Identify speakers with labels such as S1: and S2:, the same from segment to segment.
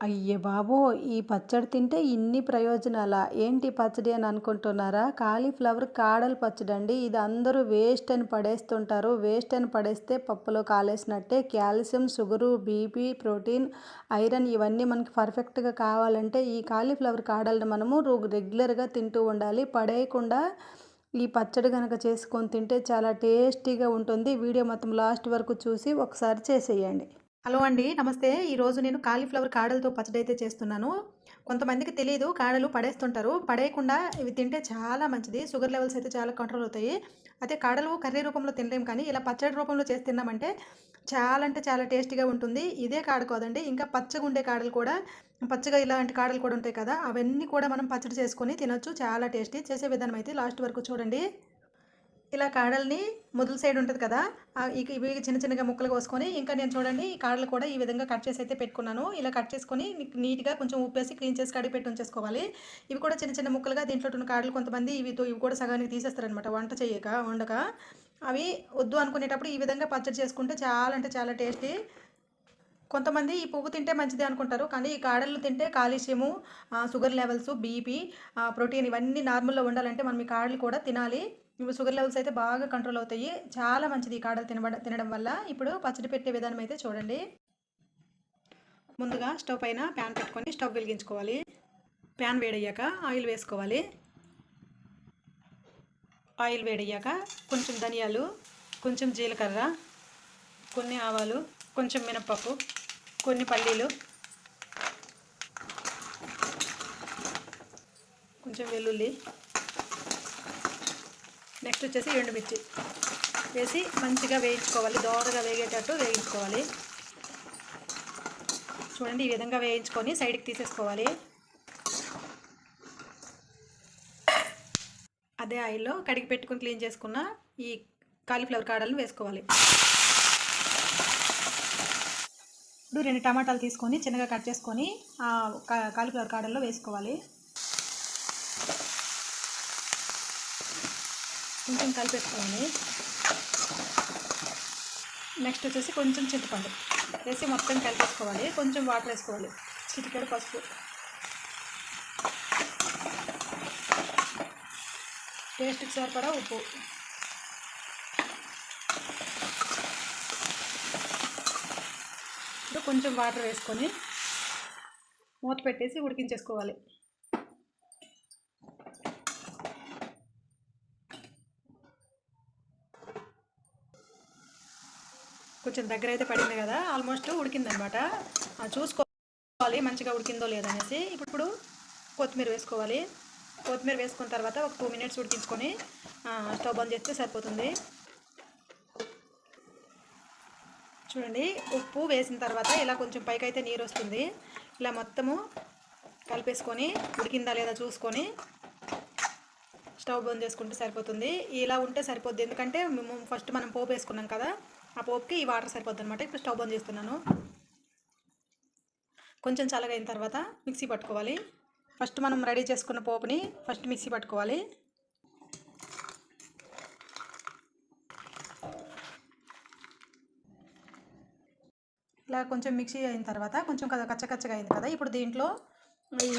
S1: అయ్యే బాబో ఈ పచ్చడి తింటే ఇన్ని ప్రయోజనాలా? ఏంటి పచ్చడి అని అనుకుంటున్నారా? కాలీఫ్లవర్ కాడల అండి ఇది అందరూ వేస్ట్ అని పడేస్తుంటారు. వేస్ట్ అని పడేస్తే పప్పులో కాలేసినట్టే. Calcium, sugar, BP, protein, iron ఇవన్నీ మనకి పర్ఫెక్ట్‌గా కావాలంటే ఈ కాలీఫ్లవర్ కాడలను మనము రో రెగ్యులర్‌గా తింటూ ఉండాలి. పడేయకుండా ఈ పచ్చడి కనుక చేసుకొని తింటే చాలా టేస్టీగా ఉంటుంది. వీడియో మొత్తం లాస్ట్ వరకు చూసి ఒకసారి చేసేయండి.
S2: హలో అండి నమస్తే. ఈరోజు నేను కాలీఫ్లవర్ కాడలతో పచ్చడి అయితే చేస్తున్నాను. కొంతమందికి తెలియదు కాడలు పడేస్తుంటారు. పడేయకుండా ఇవి తింటే చాలా మంచిది. షుగర్ లెవెల్స్ అయితే చాలా కంట్రోల్ అవుతాయి. అయితే కాడలు కర్రీ రూపంలో తినలేము కానీ ఇలా పచ్చడి రూపంలో చేసి తిన్నామంటే చాలా అంటే చాలా టేస్టీగా ఉంటుంది. ఇదే కాడ కాదండి ఇంకా పచ్చగా ఉండే కాడలు కూడా పచ్చగా ఇలాంటి కాడలు కూడా ఉంటాయి కదా అవన్నీ కూడా మనం పచ్చడి చేసుకొని తినొచ్చు. చాలా టేస్టీ. చేసే విధానం అయితే లాస్ట్ వరకు చూడండి. ఇలా కాడల్ని మొదల సైడ్ ఉంటుంది కదా ఇక ఇవి చిన్న చిన్నగా ముక్కలు కోసుకొని ఇంకా నేను చూడండి ఈ కాడలు కూడా ఈ విధంగా కట్ చేసి అయితే పెట్టుకున్నాను. ఇలా కట్ చేసుకొని నీట్గా కొంచెం ఉప్పేసి క్లీన్ చేసి కడిగి పెట్టి ఉంచేసుకోవాలి. ఇవి కూడా చిన్న చిన్న ముక్కలుగా దీంట్లో ఉన్న కాడలు కొంతమంది ఇవి ఇవి కూడా సగానికి తీసేస్తారనమాట వంట చేయక వండక. అవి వద్దు అనుకునేటప్పుడు ఈ విధంగా పచ్చడి చేసుకుంటే చాలా అంటే చాలా టేస్టీ. కొంతమంది ఈ పువ్వు తింటే మంచిది అనుకుంటారు కానీ ఈ కాడలు తింటే calcium sugar levels BP protein ఇవన్నీ నార్మల్లో ఉండాలంటే మనం ఈ కాడలు కూడా తినాలి. ఇప్పుడు షుగర్ లెవెల్స్ అయితే బాగా కంట్రోల్ అవుతాయి. చాలా మంచిది ఈ కాడలు తినబడ తినడం వల్ల. ఇప్పుడు పచ్చడి పెట్టే విధానం అయితే చూడండి. ముందుగా స్టవ్ పైన ప్యాన్ పెట్టుకొని స్టవ్ వెలిగించుకోవాలి. ప్యాన్ వేడయ్యాక ఆయిల్ వేసుకోవాలి. ఆయిల్ వేడయ్యాక కొంచెం ధనియాలు కొంచెం జీలకర్ర కొన్ని ఆవాలు కొంచెం మినప్పప్పు కొన్ని పల్లీలు కొంచెం వెల్లుల్లి నెక్స్ట్ వచ్చేసి ఎండుమిర్చి. వేసి మంచిగా వేయించుకోవాలి. దోరగా వేగేటట్టు వేయించుకోవాలి. చూడండి ఈ విధంగా వేయించుకొని సైడ్కి తీసేసుకోవాలి. అదే ఆయిల్లో కడిగి పెట్టుకుని క్లీన్ చేసుకున్న ఈ కాలీఫ్లవర్ కాడలను వేసుకోవాలి. ఇప్పుడు రెండు టమాటాలు తీసుకొని చిన్నగా కట్ చేసుకొని కాలీఫ్లవర్ కాడల్లో వేసుకోవాలి. కొంచెం కలిపేసుకోవాలి నెక్స్ట్ వచ్చేసి కొంచెం చింతపండు వేసి మొత్తం కలిపేసుకోవాలి. కొంచెం వాటర్ వేసుకోవాలి. చిటికెడు పసుపు. టేస్ట్కి సరిపడా ఉప్పు. ఇప్పుడు కొంచెం వాటర్ వేసుకొని మూత పెట్టేసి ఉడికించేసుకోవాలి. కొంచెం దగ్గర అయితే పడింది కదా ఆల్మోస్ట్ ఉడికిందనమాట. చూసుకోవాలి మంచిగా ఉడికిందో లేదనేసి ఇప్పుడు కొత్తిమీర వేసుకోవాలి. కొత్తిమీర వేసుకున్న తర్వాత ఒక టూ మినిట్స్ ఉడికించుకొని స్టవ్ బంద్ చేస్తే సరిపోతుంది. చూడండి ఉప్పు వేసిన తర్వాత ఇలా కొంచెం పైకి అయితే నీరు వస్తుంది. ఇలా మొత్తము కలిపేసుకొని ఉడికిందా లేదా చూసుకొని స్టవ్ బంద్ చేసుకుంటే సరిపోతుంది. ఇలా ఉంటే సరిపోద్ది. ఎందుకంటే మేము ఫస్ట్ మనం పోపు వేసుకున్నాం కదా ఆ పోపుకి ఈ వాటర్ సరిపోద్ది అనమాట ఇప్పుడు స్టవ్ బంద్ చేస్తున్నాను. కొంచెం చల్లగైన తర్వాత మిక్సీ పట్టుకోవాలి. ఫస్ట్ మనం రెడీ చేసుకున్న పోపుని ఫస్ట్ మిక్సీ పట్టుకోవాలి. ఇలా కొంచెం మిక్సీ అయిన తర్వాత కొంచెం కదా కచ్చకచ్చగా అయింది కదా ఇప్పుడు దీంట్లో ఈ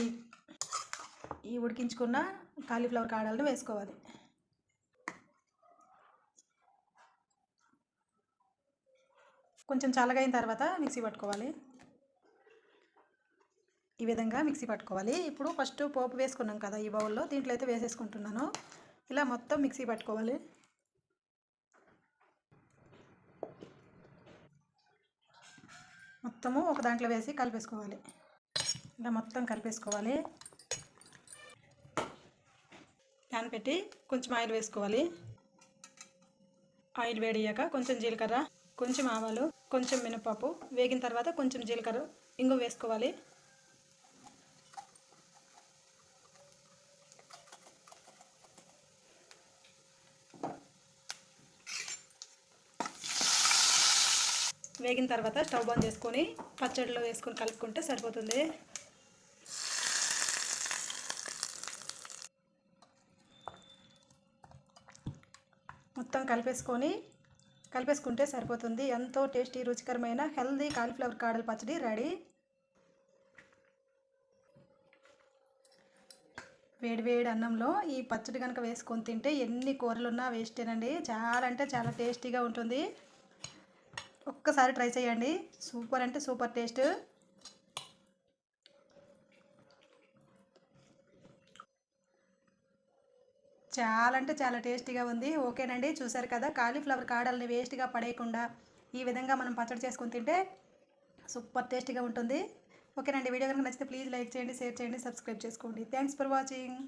S2: ఈ ఉడికించుకున్న కాలీఫ్లవర్ కాడలను వేసుకోవాలి. కొంచెం చల్లగైన తర్వాత మిక్సీ పట్టుకోవాలి. ఈ విధంగా మిక్సీ పట్టుకోవాలి. ఇప్పుడు ఫస్ట్ పోపు వేసుకున్నాం కదా ఈ బౌల్లో దీంట్లో అయితే వేసేసుకుంటున్నాను. ఇలా మొత్తం మిక్సీ పట్టుకోవాలి. మొత్తము ఒక దాంట్లో వేసి కలిపేసుకోవాలి. ఇలా మొత్తం కలిపేసుకోవాలి. ప్యాన్ పెట్టి కొంచెం ఆయిల్ వేసుకోవాలి. ఆయిల్ వేడియాక కొంచెం జీలకర్ర కొంచెం ఆవాలు కొంచెం మినపప్పు వేగిన తర్వాత కొంచెం జీలకర్ర ఇంగు వేసుకోవాలి. వేగిన తర్వాత స్టవ్ బంద్ చేసుకొని పచ్చడిలో వేసుకొని కలుపుకుంటే సరిపోతుంది. మొత్తం కలిపేసుకొని కలిపేసుకుంటే సరిపోతుంది. ఎంతో టేస్టీ రుచికరమైన హెల్దీ కాలీఫ్లవర్ కాడల పచ్చడి రెడీ.
S1: వేడివేడి అన్నంలో ఈ పచ్చడి కనుక వేసుకొని తింటే ఎన్ని కూరలున్నా వేస్టేనండి. చాలా అంటే చాలా టేస్టీగా ఉంటుంది. ఒక్కసారి ట్రై చేయండి. సూపర్ అంటే సూపర్ టేస్ట్. చాలా అంటే చాలా టేస్టీగా ఉంది. ఓకేనండి చూసారు కదా కాలీఫ్లవర్ కాడల్ని వేస్ట్గా పడేయకుండా ఈ విధంగా మనం పచ్చడి చేసుకొని తింటే సూపర్ టేస్టీగా ఉంటుంది. ఓకేనండి వీడియో కనుక నచ్చితే ప్లీజ్ లైక్ చేయండి షేర్ చేయండి సబ్స్క్రైబ్ చేసుకోండి. Thanks for watching.